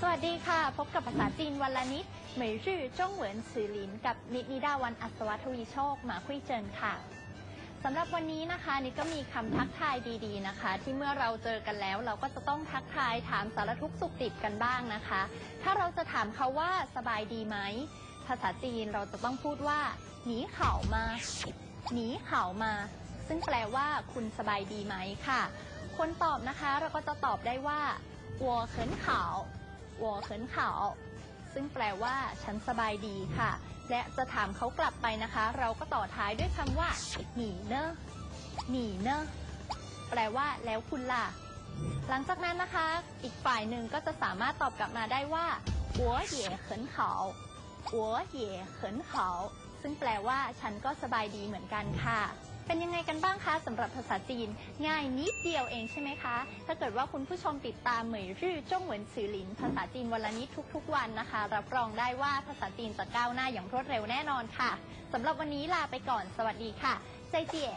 สวัสดีค่ะ พบกับภาษาจีนวันละนิดเหมยรื่อจ้องเหวินซือหลินกับนิดนิดาวันอัศวทวีโชคหมาคุยเจินค่ะสำหรับวันนี้นะคะนิดก็มีคำทักทายดีๆนะคะ ที่เมื่อเราเจอกันแล้ว เราก็จะต้องทักทายถามสารทุกข์สุขดิบกันบ้างนะคะ ถ้าเราจะถามเขาว่าสบายดีไหมภาษาจีนเราจะต้องพูดว่าหนีเข่ามาหนีเข่ามา ซึ่งแปลว่าคุณสบายดีไหมค่ะ คนตอบนะคะเราก็จะตอบได้ว่า วัวเขินเขาซึ่งแปลว่าฉันสบายดีค่ะ และจะถามเขากลับไปนะคะ เราก็ต่อท้ายด้วยคำว่าหนีเนอะหนีเนอะแปลว่าแล้วคุณล่ะ หลังจากนั้นนะคะ อีกฝ่ายหนึ่งก็จะสามารถตอบกลับมาได้ว่าหัวเหย่เขินเขาหัวเหย่เขินเขาซึ่งแปลว่าฉันก็สบายดีเหมือนกันค่ะ เป็นยังไงกันบ้างคะสำหรับภาษาจีน ง่ายนิดเดียวเองใช่ไหมคะ ถ้าเกิดว่าคุณผู้ชมติดตามเหมยรื่อจ้งเหวินซือหลิน ภาษาจีนวันละนิดทุกๆ วันนะคะ รับรองได้ว่าภาษาจีนจะก้าวหน้าอย่างรวดเร็วแน่นอนค่ะสำหรับวันนี้ลาไปก่อน สวัสดีค่ะใจเจียน